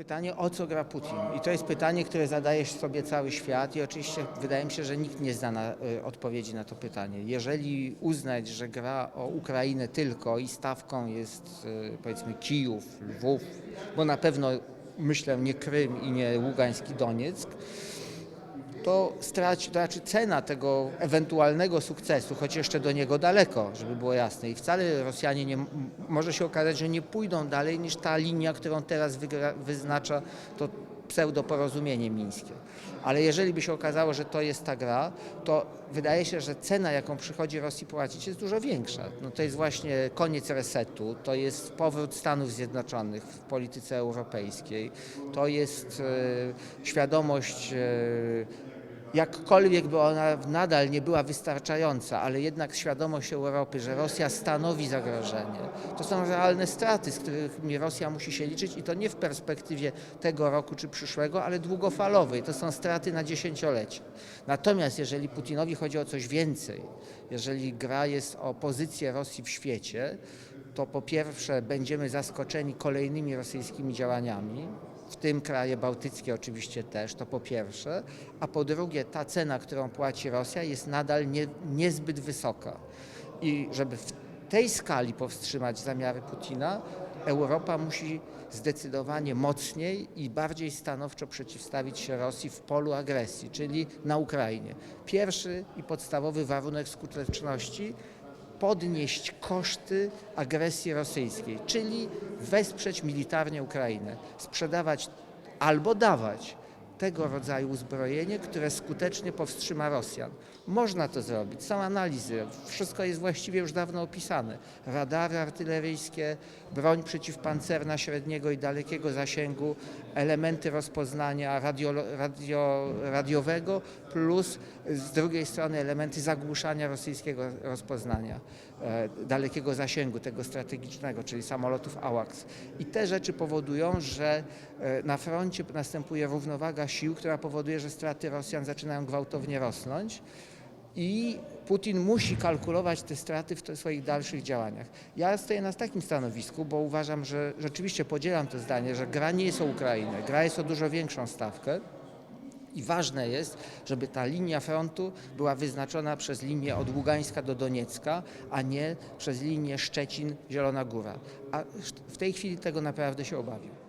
Pytanie, o co gra Putin? I to jest pytanie, które zadaje sobie cały świat i oczywiście wydaje mi się, że nikt nie zna na, y, odpowiedzi na to pytanie. Jeżeli uznać, że gra o Ukrainę tylko i stawką jest y, powiedzmy Kijów, Lwów, bo na pewno myślę nie Krym i nie Ługański Donieck, to straci, to znaczy cena tego ewentualnego sukcesu, choć jeszcze do niego daleko, żeby było jasne. I wcale Rosjanie nie, może się okazać, że nie pójdą dalej niż ta linia, którą teraz wygra, wyznacza to pseudoporozumienie mińskie. Ale jeżeli by się okazało, że to jest ta gra, to wydaje się, że cena, jaką przychodzi Rosji płacić, jest dużo większa. No to jest właśnie koniec resetu, to jest powrót Stanów Zjednoczonych w polityce europejskiej, to jest e, świadomość e, jakkolwiek by ona nadal nie była wystarczająca, ale jednak świadomość Europy, że Rosja stanowi zagrożenie. To są realne straty, z którymi Rosja musi się liczyć i to nie w perspektywie tego roku czy przyszłego, ale długofalowej. To są straty na dziesięciolecie. Natomiast jeżeli Putinowi chodzi o coś więcej, jeżeli gra jest o pozycję Rosji w świecie, to po pierwsze będziemy zaskoczeni kolejnymi rosyjskimi działaniami, w tym kraje bałtyckie oczywiście też, to po pierwsze, a po drugie ta cena, którą płaci Rosja jest nadal nie, niezbyt wysoka. I żeby w tej skali powstrzymać zamiary Putina, Europa musi zdecydowanie mocniej i bardziej stanowczo przeciwstawić się Rosji w polu agresji, czyli na Ukrainie. Pierwszy i podstawowy warunek skuteczności podnieść koszty agresji rosyjskiej, czyli wesprzeć militarnie Ukrainę, sprzedawać albo dawać tego rodzaju uzbrojenie, które skutecznie powstrzyma Rosjan. Można to zrobić, są analizy, wszystko jest właściwie już dawno opisane. Radary artyleryjskie, broń przeciwpancerna średniego i dalekiego zasięgu, elementy rozpoznania radio, radio, radiowego plus z drugiej strony elementy zagłuszania rosyjskiego rozpoznania e, dalekiego zasięgu, tego strategicznego, czyli samolotów AWACS. I te rzeczy powodują, że e, na froncie następuje równowaga sił, która powoduje, że straty Rosjan zaczynają gwałtownie rosnąć i Putin musi kalkulować te straty w swoich dalszych działaniach. Ja stoję na takim stanowisku, bo uważam, że rzeczywiście podzielam to zdanie, że gra nie jest o Ukrainę, gra jest o dużo większą stawkę. I ważne jest, żeby ta linia frontu była wyznaczona przez linię od Ługańska do Doniecka, a nie przez linię Szczecin-Zielona Góra. A w tej chwili tego naprawdę się obawiam.